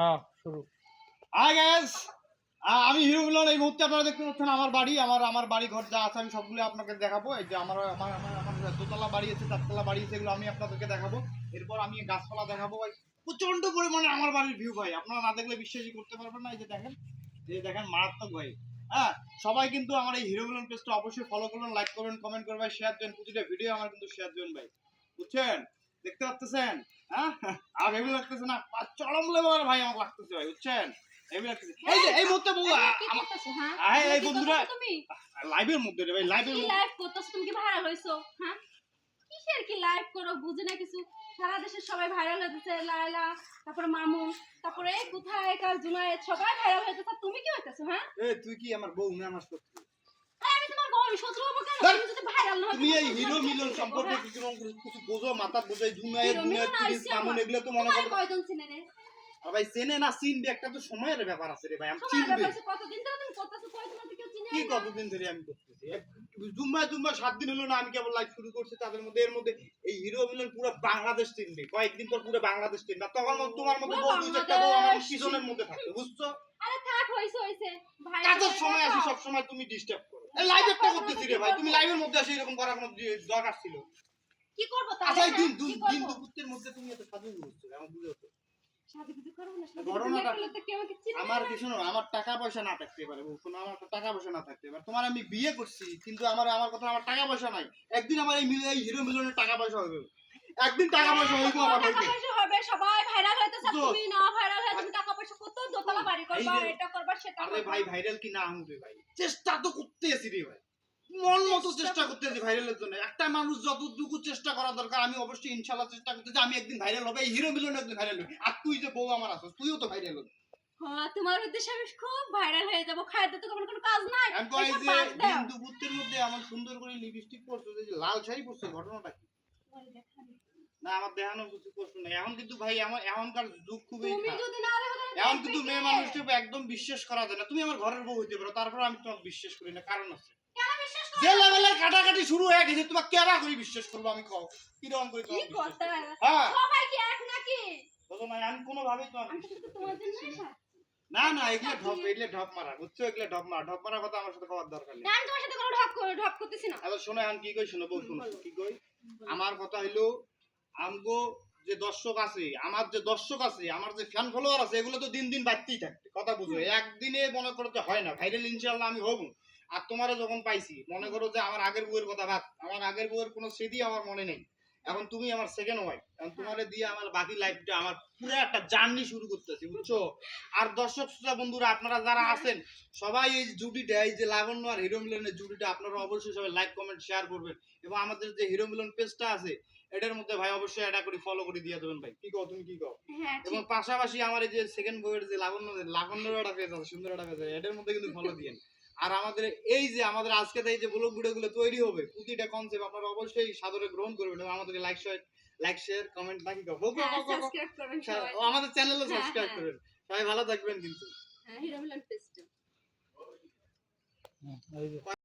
হ্যাঁ আমি হিরো মিলন, এই মুহূর্তে আপনারা দেখতে পাচ্ছেন আমার বাড়ি, আমার আমার বাড়ি ঘর যা আছে আমি সবগুলো আপনাকে দেখাবো। এই যে আমার আমার আমার দোতলা বাড়ি আছে, চারতলা বাড়ি আছে, এগুলো আমি আপনাদেরকে দেখাবো। এরপর আমি গাছপালা দেখাবো, ভাই। প্রচণ্ড পরিমাণে আমার বাড়ির ভিউ ভাই। আপনারা না দেখলে বিশ্বাসই করতে পারবেন না, এই যে দেখেন। এই যে দেখেন, মারাত্মক, ভাই। হ্যাঁ সবাই কিন্তু আমার এই হিরো মিলন পেজটা অবশ্যই ফলো করবেন লাইক করবেন কমেন্ট করবেন শেয়ার দেন, প্রতিটা ভিডিও আমার কিন্তু শেয়ার দেন, ভাই। বুঝছেন? দেখতে পাচ্ছেন হ্যাঁ? আর লাগতেছে না চরম লেবার ভাই আমার লাগতেছে ভাই বুঝছেন? ভেবে লাগতেছে। এই যে এই মুহূর্তে বউ কি হ্যাঁ? এই বন্ধুরা। তুমি? লাইভের মধ্যে রে ভাই লাইভের কি মধ্যে। লাইভ করতেছো? তুমি কি ভাইরাল হইছো হ্যাঁ? কিসের কি লাইভ করো? বুঝি না কিছু। সারা দেশের সবাই ভাইরাল হইতেছে লায়লা তারপরে মামুন তারপরে এই কোথায় কার জুনায়েদ সবাই ভাইরাল তুমি কি হইতেছো হ্যাঁ? এ তুই কি আমার বউ না আমার আরে আমি তোমার বড় শত্রু হব কেন ধর। তুমি যদি ভাইরাল না হও, তুমি এই হিরো মিলন সম্পর্কে? কিছু কিছু বোঝো মাথা বোঝো দুনিয়ায় দুনিয়ায় মিলন কামুন এগুলো তো মনে করো। কয়জন চিনে রে? ভাই চেনে না চিনবে একটা তো সময়ের ব্যাপার আছে রে ভাই আমি চিনবে কতদিন ধরে তুমি করতেছো কয়জন তো চিনে কি কতদিন ধরে আমি করতেছি? জুম্মা জুম্মা সাত দিন হলো না আমি কেবল লাইভ শুরু করছি তাদের মধ্যে এর মধ্যে এই হিরো মিলন পুরো বাংলাদেশ চিনবে কয়েকদিন পর পুরো বাংলাদেশ চিনবে তখন তোমার মতো পুরো বউ দুই বউ আমার পিছনের মধ্যে থাকবে বুঝছ আরে থাক হইছে হইছে ভাইরাল কাজের সময় আসি সব সময় তুমি ডিস্টার্ব করো। লাইভ একটা করতেছি রে ভাই তুমি লাইভের মধ্যে আসি এরকম করার কোনো দরকার ছিল? কি করব আচ্ছা তাহলে দিন? দিন দিন দুপুরের মধ্যে তুমি এত সাজু করছ আমার বুঝে তো সাজুগুজু করব না, সাজুগুজু ঘটনাটা- না করলে তো কেউ আমাকে চিনবে আমার না। আমার টাকা পয়সা না থাকতে পারে শোনো আমার টাকা পয়সা না থাকতে পারে। তোমার আমি বিয়ে করছি কিন্তু আমার আমার কথা আমার টাকা পয়সা নাই। একদিন আমার এই মিলে এই হিরো মিলনের টাকা পয়সা হবে একদিন টাকা পয়সা হইব আমার হবে, সবাই হইতেছে, তো- তুমি না হয়ে তুমি টাকা পয়সা দোতলা বাড়ি করবা, এটা করবা, সেটা আরে ভাই ভাইরাল কি না হবে ভাই? চেষ্টা তো করতে আছি রে ভাই। মন মতো চেষ্টা করতে আছি ভাইরালের জন্য। একটা মানুষ যতটুকু চেষ্টা করা দরকার আমি অবশ্যই ইনশাল্লাহ চেষ্টা করতেছি আমি একদিন ভাইরাল হবে হিরো মিলন একদিন ভাইরাল হবে। আর তুই যে বউ আমার আছো তুইও তো ভাইরাল হবে। হ্যাঁ, তোমার উদ্দেশ্যে আমি খুব ভাইরাল হয়ে যাব। খাইতে তো তোমার কোনো কাজ নাই। আমি কই যে বাদ দাও। মধ্যে আমার সুন্দর করে লিপস্টিক পরছো যে লাল শাড়ি পরছো ঘটনাটা কি? না আমার দেখানো কিছু প্রশ্ন নেই। এখন কিন্তু ভাই আমার এখনকার যুগ খুবই তুমি যদি না এখন কিন্তু মেয়ে মানুষকে একদম বিশ্বাস করা যায় না। তুমি আমার ঘরের বউ হইতে পারো তারপর আমি তোমাকে বিশ্বাস করি না কারণ আছে। কেন যে লেভেলের কাটাকাটি শুরু হয়ে গেছে তোমাকে কেবা করে বিশ্বাস করব আমি কও? কীরকম করে তোমাকে? হ্যাঁ। সবাই কি এক নাকি? বলো না আমি করি না। না এগুলো ঢপ এগুলো ঢপ মারা বুঝছ? এগুলো ঢপ মারা ঢপ মারা কথা আমার সাথে দরকার নেই। আমি তোমার সাথে কোনো ঢপ করে ঢপ করতেছি না। আচ্ছা শোনো এখন কি কই? শোনো বউ শোনো। কি কই? আমার কথা হইল আমগো যে দর্শক আছে, আমার যে দর্শক আছে, আমার যে ফ্যান ফলোয়ার আছে, এগুলো তো দিন দিন বাড়তেই থাকবে, কথা বুঝো। একদিনে মনে করো যে হয় না ভাইরাল ইনশাল্লাহ আমি হব। আর তোমারও যখন পাইছি, মনে করো যে আমার আগের বউয়ের কথা ভাব, আমার আগের বউয়ের কোনো স্মৃতি আমার মনে নেই। এখন তুমি আমার সেকেন্ড ওয়াইফ এখন তোমারে দিয়ে আমার বাকি লাইফটা আমার পুরো একটা জার্নি শুরু করতেছি বুঝছ? আর দর্শক শ্রোতা বন্ধুরা আপনারা যারা আছেন সবাই এই জুটিটা এই যে লাবণ্য আর হিরো মিলনের জুটিটা আপনারা অবশ্যই সবাই লাইক কমেন্ট শেয়ার করবেন। এবং আমাদের যে হিরো মিলন পেজটা আছে এটার মধ্যে ভাই অবশ্যই এটা করে ফলো করে দিয়ে দেবেন ভাই। কি কও তুমি কি কও? হ্যাঁ এবং পাশাপাশি আমার এই যে সেকেন্ড বইয়ের যে লাবণ্য লাবণ্য একটা পেজ আছে সুন্দর একটা পেজ আছে এটার মধ্যে কিন্তু ফলো দিয়েন আর আমাদের এই যে আমাদের আজকে এই যে ব্লগ ভিডিও গুলো তৈরি হবে প্রতিটা কনসেপ্ট আপনারা অবশ্যই সাদরে গ্রহণ করবেন। এবং আমাদেরকে like share like share comment বাকি আমাদের চ্যানেলও সাবস্ক্রাইব হ্যাঁ। করবেন। সবাই ভালো থাকবেন কিন্তু। হ্যাঁ